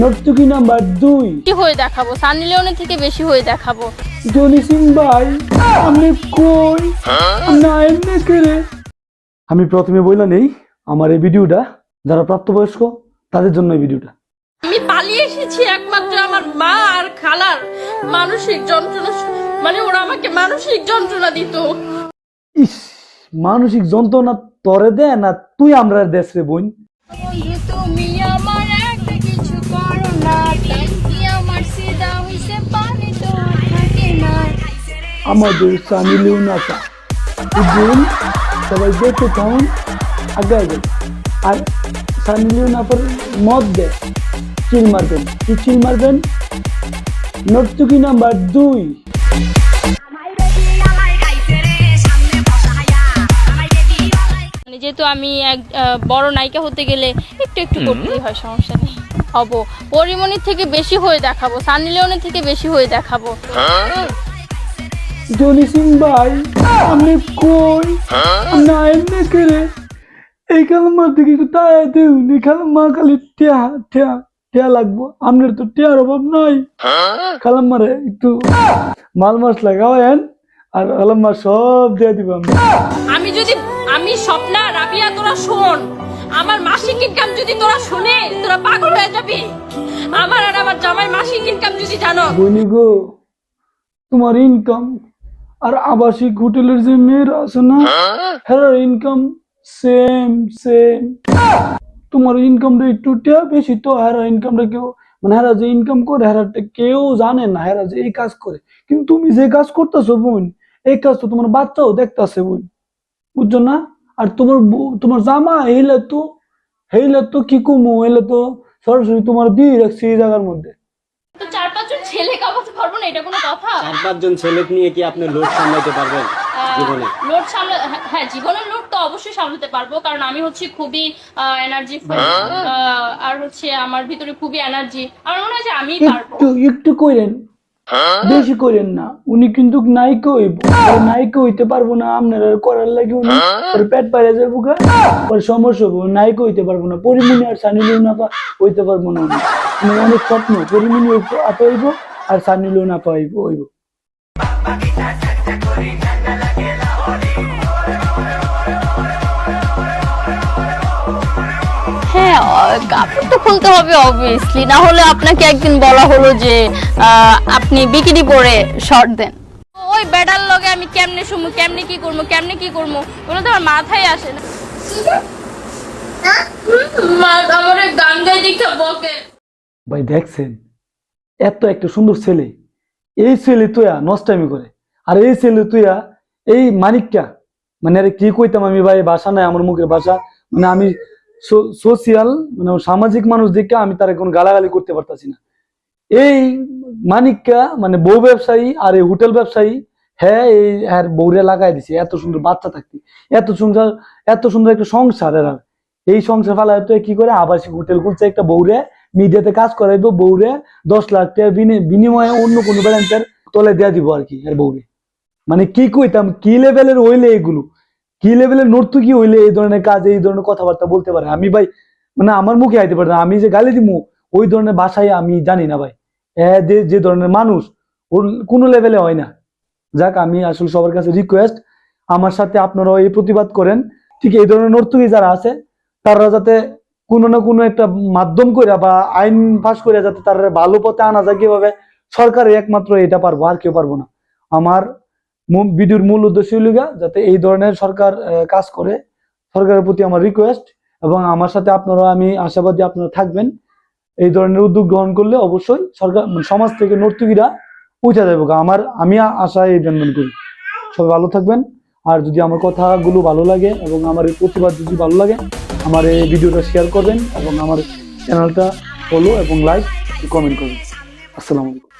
নর্তকী number দুই। কি হয়ে দেখাবো? সানি লিওনের থেকে বেশি হয়ে দেখাবো। জনি সিং ভাই আমি কই? না এমনি করে আমি প্রথমে বললাম নেই আমার এই ভিডিওটা যারা প্রাপ্তবয়স্ক তাদের জন্য এই ভিডিওটা। আমি পালিয়ে এসেছি একমাত্র আমার মা আর খালার মানসিক যন্ত্রণা মানে ওরা আমাকে মানসিক যন্ত্রণা দিত। ইস মানসিক যন্ত্রণা তরে দে না তুই আমরা দেশ বোন। তুমি আমার আমাদের সানি লিওনাটা বুঝলেন সবাই দেখতে থাকুন আগে আগে আর সানি লিওনাপার মদ দে চিল মারবেন। কি চিল মারবেন? নর্তকী নাম্বার দুই। মানে যেহেতু আমি এক বড় নায়িকা হতে গেলে একটু একটু করতেই হয় সমস্যা নেই। হব। পরিমণির থেকে বেশি হয়ে দেখাবো সানি লিওনের থেকে বেশি হয়ে দেখাবো। জনি সিং ভাই আমি কই? না এমনি করে এই কালামার দিকে একটু তাই দেউন এই কালামা খালি টিয়া টিয়া টিয়া লাগবো। আপনার তো টিয়ার অভাব নাই। কালামারে একটু মাল মশলা খাওয়ায়েন আর কালাম্মা সব দিয়ে দিব আমি। আমি যদি আমি স্বপ্না রাবিয়া তোরা শোন। আমার মাসিক ইনকাম যদি তোরা শুনে তোরা পাগল হয়ে যাবি। আমার আর আমার জামাই মাসিক ইনকাম যদি জানো। বলি গো তোমার ইনকাম আর আবাসিক হোটেলের যে মেয়েরা আছে না হ্যাঁ? ইনকাম সেম সেম তোমার ইনকামটা একটু টিয়া বেশি তো হ্যাঁ ইনকামটা কেউ মানে হ্যাঁ যে ইনকাম করে হ্যাঁ কেউ জানে না হ্যাঁ যে এই কাজ করে। কিন্তু তুমি যে কাজ করতেছো বোন এই কাজ তো তোমার বাচ্চাও দেখতেছে বোন। বুঝছ না? আর তোমার তোমার জামা হেলে তো হেলে তো কি কুমু হেলে তো সরাসরি তোমার দিয়ে রাখছি এই জায়গার মধ্যে। তো চার পাঁচজন ছেলে না এটা কোনো কথা? চার পাঁচজন ছেলে নিয়ে কি আপনি লোড সামলাইতে পারবেন জীবনে? লোড সামলা হ্যাঁ জীবনের লোড তো অবশ্যই সামলাতে পারব কারণ আমি হচ্ছে খুবই এনার্জি আর হচ্ছে আমার ভিতরে খুবই এনার্জি আমার মনে হয় যে আমি পারব। একটু একটু কইরেন। বেশি করেন না। উনি কিন্তু নাইক হইব। নাইক হইতে পারব না, আপনারা করার লাগে উনি। ওর পেট বাইরে যাব গা। ওর সমস্যা হব নাইক হইতে পারব না। পরিমিনি আর সানি না হইতে পারব না উনি। অনেক স্বপ্ন, পরিমিনি আপা হইব, আর সানি না হইব হইব। তো খুলতে হবে অবভিয়াসলি না হলে আপনাকে একদিন বলা হলো যে আপনি বিকিনি পরে শর্ট দেন। ওই বেডার লগে আমি কেমনে শুমু কেমনে কি করব কেমনে কি করব? ওগুলো তো আমার মাথায় আসে না। আমার গান গাই দেখা বকে। ভাই দেখছেন? এত একটা সুন্দর ছেলে। এই ছেলে তুইয়া নষ্টামি করে। আর এই ছেলে তুইয়া এই মানিকটা। মানে আরে কি কইতাম আমি ভাই ভাষা নাই আমার মুখের ভাষা। মানে আমি সোশিয়াল মানে সামাজিক মানুষ দেখে আমি তার এখন গালাগালি করতে পারতাছি না। এই মানিকটা মানে বউ ব্যবসায়ী আর এই হোটেল ব্যবসায়ী হ্যাঁ এই আর বউরে লাগাই দিছে, এত সুন্দর বাচ্চা থাকতে, এত সুন্দর এত সুন্দর একটা সংসার এরা। এই সংসার ফালা তো কি করে? আবাসিক হোটেল খুলছে একটা বউরে, মিডিয়াতে কাজ করাইবো, বউরে দশ লাখ টাকা বিনিময়ে অন্য কোনো ব্যালেন্সের তলে দেয়া দিব আর কি, আর বউরে। মানে কি কইতাম, কি লেভেলের হইলে এগুলো? কি লেভেলের নর্তকী হইলে এই ধরনের কাজ, এই ধরনের কথাবার্তা বলতে পারে? আমি ভাই মানে আমার মুখে আইতে পারে আমি যে গালি দিমু, ওই ধরনের ভাষায় আমি জানি না ভাই। যে যে ধরনের মানুষ, ওর কোনো লেভেলে হয় না। যাক, আমি আসলে সবার কাছে রিকোয়েস্ট আমার সাথে আপনারাও এই প্রতিবাদ করেন। ঠিক এই ধরনের নর্তকী যারা আছে, তারা যাতে কোনো না কোনো একটা মাধ্যম করে বা আইন পাশ করে যাতে তারা ভালো পথে আনা যায়, কীভাবে সরকারে একমাত্র এটা পারব, আর কেউ পারব না। আমার ভিডিওর মূল উদ্দেশ্য হইল যাতে এই ধরনের সরকার কাজ করে। সরকারের প্রতি আমার রিকোয়েস্ট এবং আমার সাথে আপনারা, আমি আশাবাদী আপনারা থাকবেন। এই ধরনের উদ্যোগ গ্রহণ করলে অবশ্যই সরকার মানে সমাজ থেকে নর্তকীরা উঠে যাবে। আমার, আমি আশা এই ব্যঞ্জন করি। সবাই ভালো থাকবেন। আর যদি আমার কথাগুলো ভালো লাগে এবং আমার এই প্রতিবাদ যদি ভালো লাগে, আমার এই ভিডিওটা শেয়ার করবেন এবং আমার চ্যানেলটা ফলো এবং লাইক কমেন্ট করবেন। আসসালামু আলাইকুম।